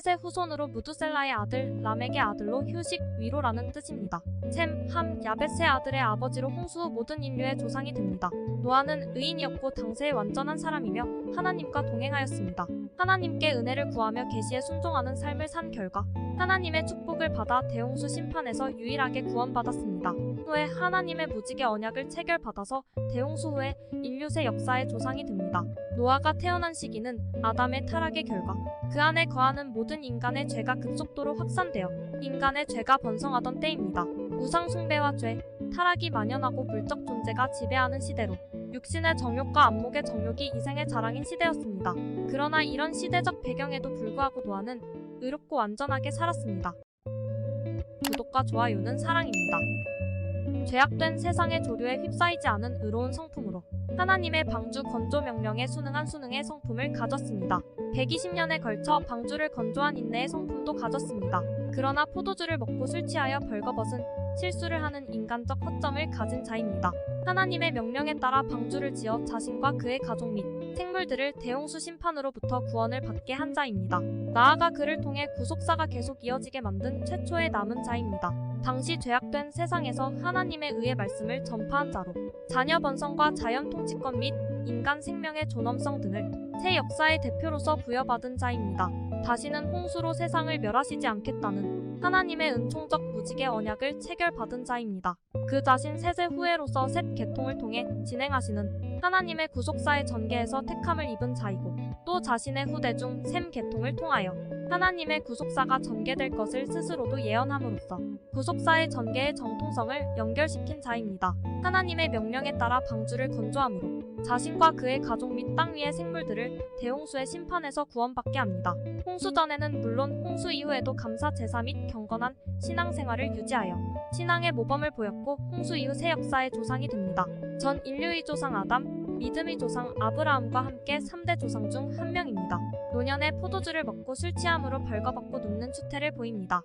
셋의 후손으로 무두셀라의 아들 람에게 아들로 휴식 위로라는 뜻입니다. 셈, 함, 야벳의 아들의 아버지로 홍수 후 모든 인류의 조상이 됩니다. 노아는 의인이었고 당세의 완전한 사람이며 하나님과 동행하였습니다. 하나님께 은혜를 구하며 계시에 순종하는 삶을 산 결과 하나님의 축복을 받아 대홍수 심판에서 유일하게 구원받았습니다. 후에 하나님의 무지개 언약을 체결받아서 대홍수 후에 인류세 역사의 조상이 됩니다. 노아가 태어난 시기는 아담의 타락의 결과 그 안에 거하는 모든 인간의 죄가 급속도로 확산되어 인간의 죄가 번성하던 때입니다. 우상 숭배와 죄, 타락이 만연하고 물적 존재가 지배하는 시대로 육신의 정욕과 안목의 정욕이 이생의 자랑인 시대였습니다. 그러나 이런 시대적 배경에도 불구하고 노아는 의롭고 완전하게 살았습니다. 구독과 좋아요는 사랑입니다. 죄악된 세상의 조류에 휩싸이지 않은 의로운 성품으로 하나님의 방주 건조 명령에 순응한 순응의 성품을 가졌습니다. 120년에 걸쳐 방주를 건조한 인내의 성품도 가졌습니다. 그러나 포도주를 먹고 술 취하여 벌거벗은 실수를 하는 인간적 허점을 가진 자입니다. 하나님의 명령에 따라 방주를 지어 자신과 그의 가족 및 생물들을 대홍수 심판으로부터 구원을 받게 한 자입니다. 나아가 그를 통해 구속사가 계속 이어지게 만든 최초의 남은 자입니다. 당시 죄악된 세상에서 하나님의 의의 말씀을 전파한 자로 자녀 번성과 자연 통치권 및 인간 생명의 존엄성 등을 새 역사의 대표로서 부여받은 자입니다. 다시는 홍수로 세상을 멸하시지 않겠다는 하나님의 은총적 무지개 언약을 체결받은 자입니다. 그 자신 셋의 후예로서 셋 계통을 통해 진행하시는 하나님의 구속사의 전개에서 택함을 입은 자이고 또 자신의 후대 중셈 계통을 통하여 하나님의 구속사가 전개될 것을 스스로도 예언함으로써 구속사의 전개의 정통성을 연결시킨 자입니다. 하나님의 명령에 따라 방주를 건조함으로 자신과 그의 가족 및 땅 위의 생물 들을 대홍수의 심판에서 구원받게 합니다. 홍수 전에는 물론 홍수 이후에도 감사 제사 및 경건한 신앙생활을 유지하여 신앙의 모범을 보였고 홍수 이후 새 역사의 조상이 됩니다. 전 인류의 조상 아담, 믿음의 조상 아브라함과 함께 3대 조상 중 한 명입니다. 노년에 포도주를 먹고 술 취함으로 벌거벗고 눕는 추태를 보입니다.